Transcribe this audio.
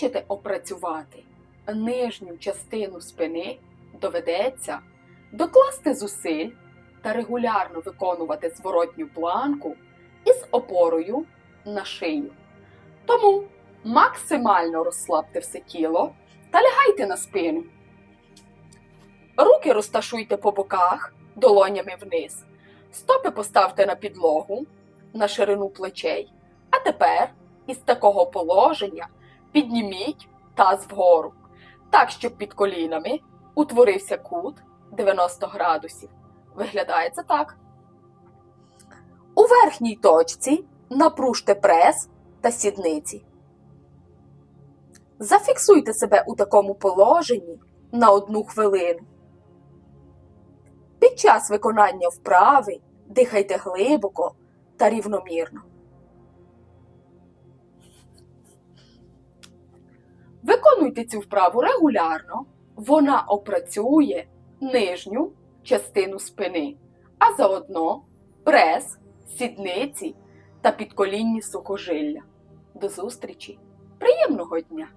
Хочете опрацювати нижню частину спини, доведеться докласти зусиль та регулярно виконувати зворотню планку із опорою на шию. Тому максимально розслабте все тіло та лягайте на спину. Руки розташуйте по боках, долонями вниз. Стопи поставте на підлогу на ширину плечей. А тепер із такого положення підніміть таз вгору, так, щоб під колінами утворився кут 90 градусів. Виглядає це так. У верхній точці напружте прес та сідниці. Зафіксуйте себе у такому положенні на одну хвилину. Під час виконання вправи дихайте глибоко та рівномірно. Виконуйте цю вправу регулярно. Вона опрацює нижню частину спини, а заодно прес, сідниці та підколінні сухожилля. До зустрічі! Приємного дня!